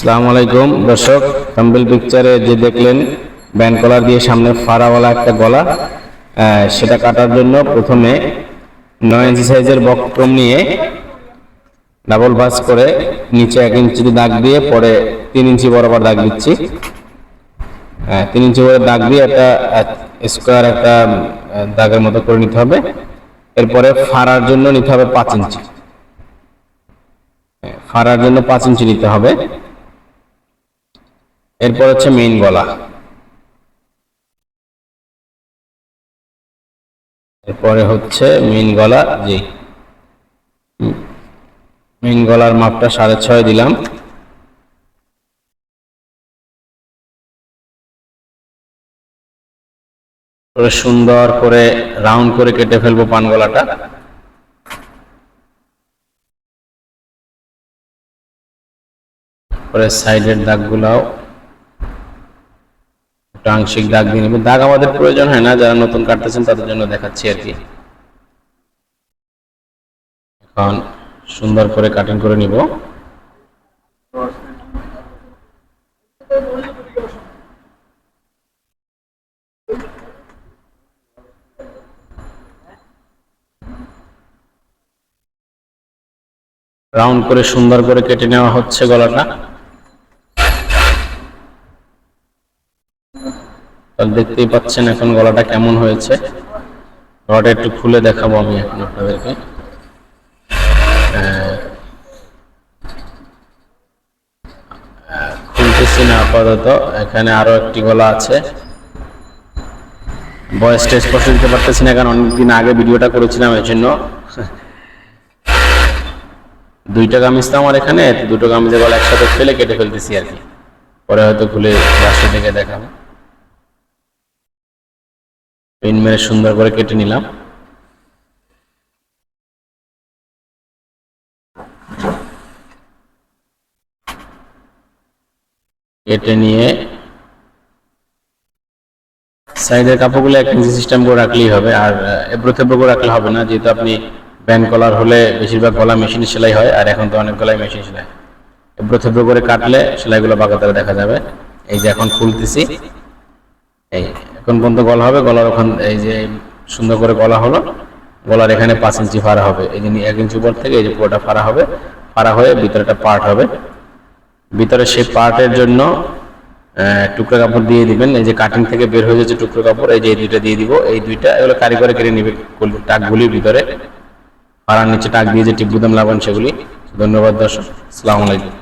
আসসালামু আলাইকুম। দর্শক থাম্বেল পিকচারে যে দেখলেন ব্যান্ড কলার দিয়ে সামনে ফাড়াওয়ালা একটা গলা সেটা কাটার জন্য প্রথমে নয় ইঞ্চি সাইজের বক্রম নিয়ে ডাবল ভাঁজ করে নিচে এক ইঞ্চি দাগ দিয়ে পরে তিন ইঞ্চি বরাবর দাগ দিচ্ছি। তিন ইঞ্চি করে দাগ দিয়ে একটা স্কোয়ার একটা দাগের মতো করে নিতে হবে। এরপরে ফাড়ার জন্য নিতে হবে পাঁচ ইঞ্চি ফাড়ার জন্য পাঁচ ইঞ্চি নিতে হবে। এরপর হচ্ছে মেইন গলা এরপরে হচ্ছে মেইন গলা, জি। মেইন গলার মাপটা সাড়ে ছয় দিলাম। সুন্দর করে রাউন্ড করে কেটে ফেলব পান গলাটা। পরে সাইডের দাগগুলাও আংশিক দাগ দিয়ে নেবে দাগ আমাদের প্রয়োজন হয় না, যারা নতুন কাটতেছেন তাদের জন্য দেখাচ্ছি আর কি। এখন সুন্দর করে কাটিং করে নিব। রাউন্ড করে সুন্দর করে কেটে নেওয়া হচ্ছে গলাটা। তাহলে দেখতেই পাচ্ছেন এখন গলাটা কেমন হয়েছে। গলাটা একটু খুলে দেখাবো আমি এখন আপনাদেরকে। খুলতেছি না আপাতত। এখানে আরও একটি গলা আছে। বয়সটা স্পষ্ট দিতে পারতেছি না, কারণ অনেকদিন আগে ভিডিওটা করেছিলাম এই জন্য দুইটা কামিজ তো আমার এখানে, দুটো কামিজের গলা একসাথে ফেলে কেটে ফেলতেছি আর কি। পরে হয়তো খুলে রাস্তা থেকে দেখাবো। পেন মেরে সুন্দর করে কেটে নিলাম। কেটে নিয়ে সাইডের কাপড়গুলো এক ইঞ্চি সিস্টেম করে রাখলেই হবে, আর এব্রো থেব্রো করে রাখলে হবে না, যেহেতু আপনি ব্যান্ড কলার হলে বেশিরভাগ গলা মেশিনে সেলাই হয়, আর এখন তো অনেক গলায় মেশিন সেলাই। এব্রো থেব্রো করে কাটলে সেলাইগুলো বাঁকাতে দেখা যাবে। এই যে এখন খুলতেছি। এই এখন পর্যন্ত গলা হবে, গলার ওখান এই যে সুন্দর করে গলা হলো, গলার এখানে পাঁচ ইঞ্চি ফাড়া হবে। এই যে এক ইঞ্চি উপর থেকে এই যে পুরোটা ফাড়া হবে, ফাড়া হয়ে ভিতরে একটা পার্ট হবে। ভিতরে সেই পার্টের জন্য টুকরো কাপড় দিয়ে দিবেন। এই যে কাটিং থেকে বের হয়ে যাচ্ছে টুকরো কাপড়, এই যে এই দুইটা দিয়ে দিব। এই দুইটা এগুলো কারিগরে কেটে নিবে টাকগুলির ভিতরে। পাড়ার নিচে টাক দিয়ে যে টিপ বুদাম লাগান সেগুলি। ধন্যবাদ দর্শক। আসসালামু আলাইকুম।